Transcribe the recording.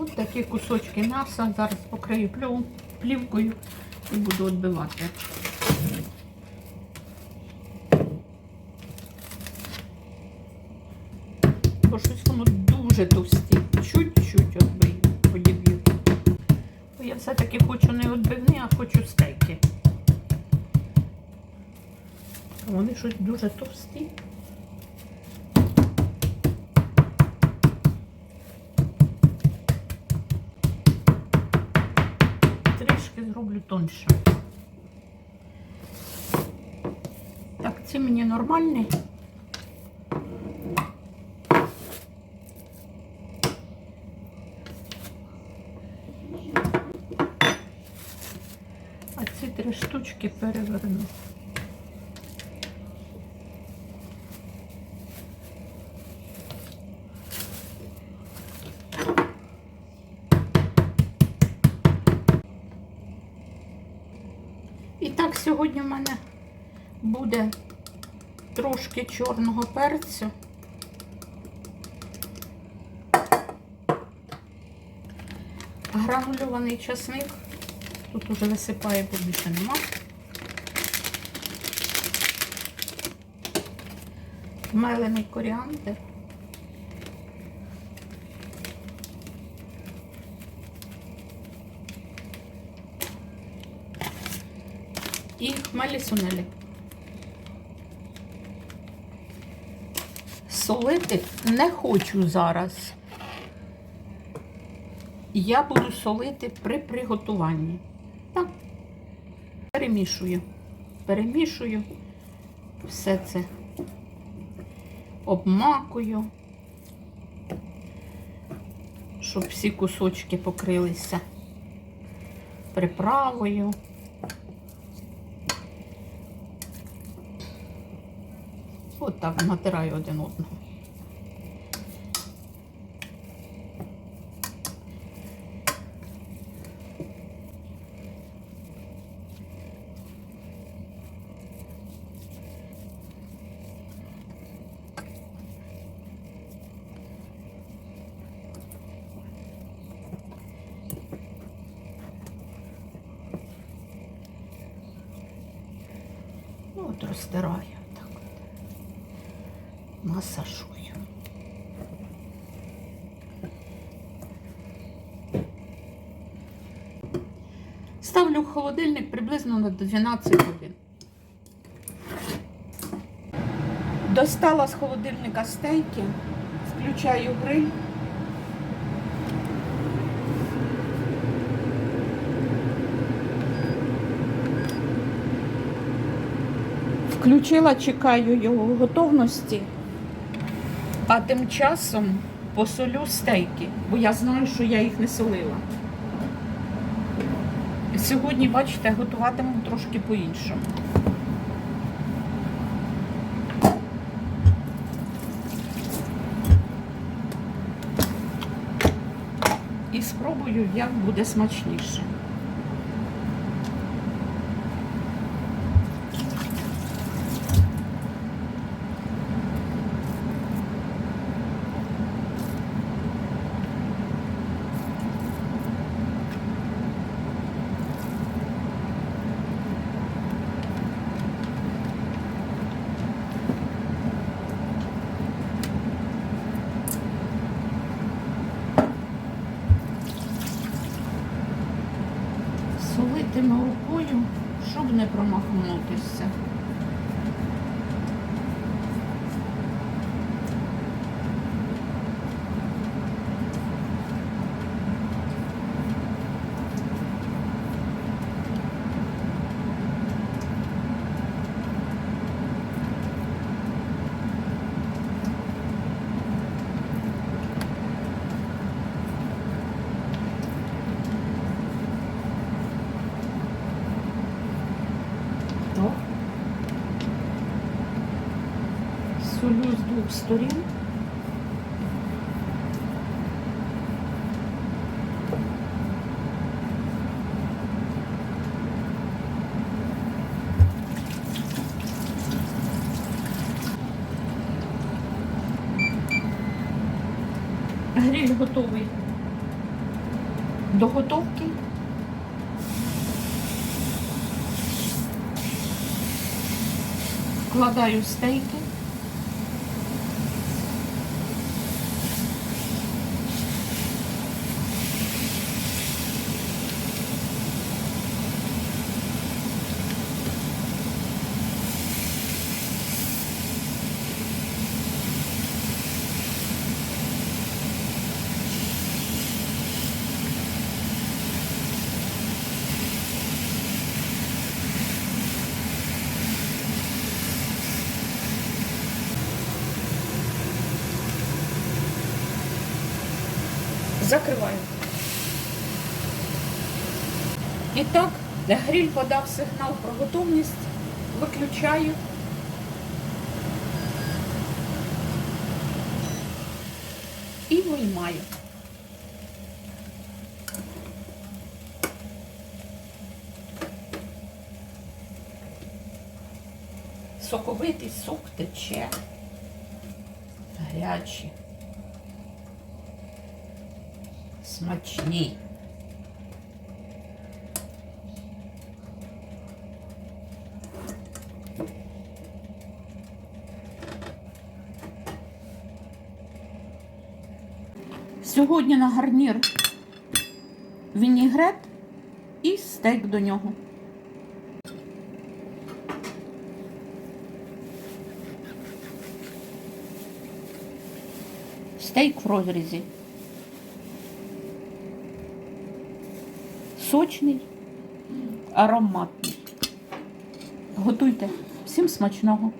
Ось такі кусочки м'яса. Зараз покрию плівкою і буду відбивати. Бо щось воно дуже товсті. Чуть-чуть відбию, подіб'ю. Бо я все-таки хочу не відбивні, а хочу стейки. Вони щось дуже товсті. Тоньше. Так, це мені нормальний. А ці три штучки переверну. І так, сьогодні в мене буде трошки чорного перцю. Гранульований часник. Тут уже висипає, бо більше нема. Мелений коріандр. І хмелі сунелі. Солити не хочу зараз. Я буду солити при приготуванні. Так, перемішую. Перемішую все це, обмакую, щоб всі кусочки покрилися приправою. От так натираю один одного. От розтираю. Масажую. Ставлю в холодильник приблизно на 12 годин. Достала з холодильника стейки, включаю гриль. Включила, чекаю його готовності, а тим часом посолю стейки, бо я знаю, що я їх не солила. Сьогодні, бачите, готуватиму трошки по-іншому. І спробую, як буде смачніше. Солитиму рукою, щоб не промахнутися. Так. Солю з двох. Гриль готовий До готовки. Вкладаю стейки. Закриваю. І так, гриль подав сигнал про готовність. Виключаю. І виймаю. Соковитий сок тече. Гарячий. Смачні. Сьогодні на гарнір вінігрет і стейк до нього. Стейк в розрізі. Сочний, ароматний. Готуйте. Всім смачного!